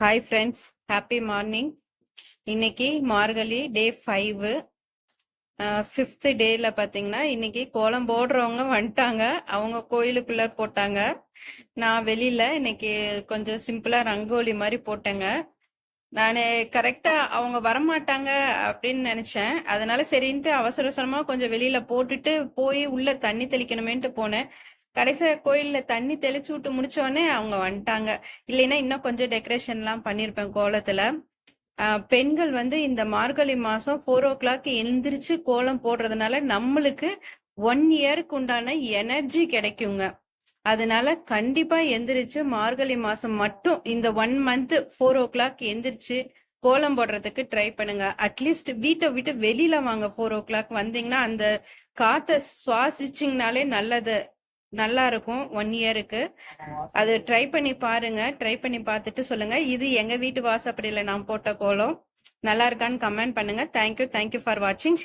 Hi friends happy morning இன்னைக்கு மார்கழி day five fifth டேல பார்த்தீங்கன்னா இன்னைக்கு கோலம் போடுறவங்க வந்துட்டாங்க. அவங்க கோயிலுக்குள்ள போட்டாங்க. நான் வெளியில இன்னைக்கு கொஞ்சம் சிம்பிளா ரங்கோலி மாதிரி போட்டேங்க. நான் கரெக்டா அவங்க வரமாட்டாங்க அப்படின்னு நினைச்சேன். அதனால சரின்ட்டு அவசர அவசரமா கொஞ்சம் வெளியில போட்டுட்டு போய் உள்ள தண்ணி தெளிக்கணுமேன்ட்டு போனேன். கடைசி கோயில்ல தண்ணி தெளிச்சு விட்டு முடிச்சோடனே அவங்க வந்துட்டாங்க. இல்லைன்னா இன்னும் கொஞ்சம் டெக்கரேஷன்லாம் பண்ணியிருப்பேன் கோலத்துல. பெண்கள் வந்து இந்த மார்கழி மாசம் ஃபோர் ஓ கிளாக் எந்திரிச்சு கோலம் போடுறதுனால நம்மளுக்கு ஒன் இயருக்கு உண்டான எனர்ஜி கிடைக்குங்க. அதனால கண்டிப்பா எந்திரிச்சு மார்கழி மாசம் மட்டும் இந்த one month four o'clock எந்திரிச்சு கோலம் போடுறதுக்கு ட்ரை பண்ணுங்க. அட்லீஸ்ட் வீட்டை விட்டு வெளியில வாங்க ஃபோர் ஓ கிளாக் வந்தீங்கன்னா அந்த காத்தை சுவாசிச்சிங்கனாலே நல்லது. நல்லா இருக்கும் ஒன் இயருக்கு அது ட்ரை பண்ணி பாருங்க. ட்ரை பண்ணி பார்த்துட்டு சொல்லுங்க. இது எங்க வீட்டு வாசப்படியில நான் போட்ட கோலம். நல்லா இருக்கான்னு கமெண்ட் பண்ணுங்க தேங்க்யூ தேங்க்யூ ஃபார் வாட்சிங்